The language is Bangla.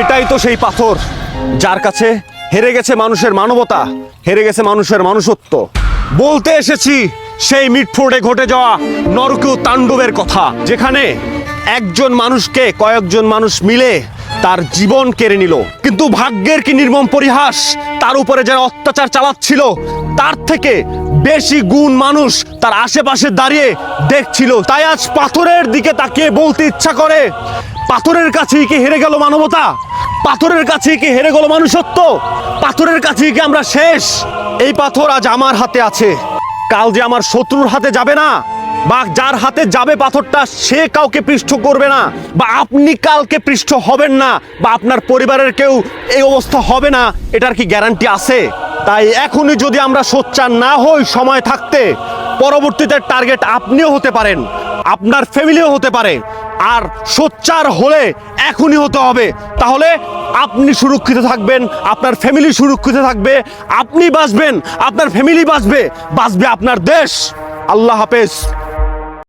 এটাই তো সেই পাথর, যার কাছে হেরে গেছে মানুষের মানবতা, হেরে গেছে মানুষের মানুষত্ব। বলতে এসেছি, সেই মিটফোর্ডে ঘটে যাওয়া নরকীয় তাণ্ডবের কথা, যেখানে একজন মানুষকে কয়েকজন মানুষ মিলে তার জীবন কেড়ে নিল। কিন্তু ভাগ্যের কি নির্মম পরিহাস, তার উপরে যারা অত্যাচার চালাচ্ছিল, তার থেকে বেশি গুণ মানুষ তার আশেপাশে দাঁড়িয়ে দেখছিল। তাই আজ পাথরের দিকে তাকিয়ে বলতে ইচ্ছা করে পাথরের কাছে কি হেরে গেল মানবতা? পাথরের কাছে কি হেরে গেল মানুষত্ব? পাথরের কাছে কি আমরা শেষ? এই পাথর আজ আমার হাতে আছে। কাল যে আমার শত্রুর হাতে যাবে না, বা যার হাতে যাবে পাথরটা, সে কাউকে পৃষ্ঠ করবে না, বা আপনি কালকে পৃষ্ঠ হবেন না, বা আপনার পরিবারের কেউ এই অবস্থা হবে না, এটার কি গ্যারান্টি আছে? তাই এখনই যদি আমরা সোচ্চার না হই সময় থাকতে, পরবর্তীতে টার্গেট আপনিও হতে পারেন, আপনার ফ্যামিলিও হতে পারে। আর সোচ্চার হলে এখনই হতে হবে। তাহলে আপনি সুরক্ষিত থাকবেন, আপনার ফ্যামিলি সুরক্ষিত থাকবে, আপনি বাঁচবেন, আপনার ফ্যামিলি বাঁচবে বাঁচবে আপনার দেশ। আল্লাহ হাফেজ।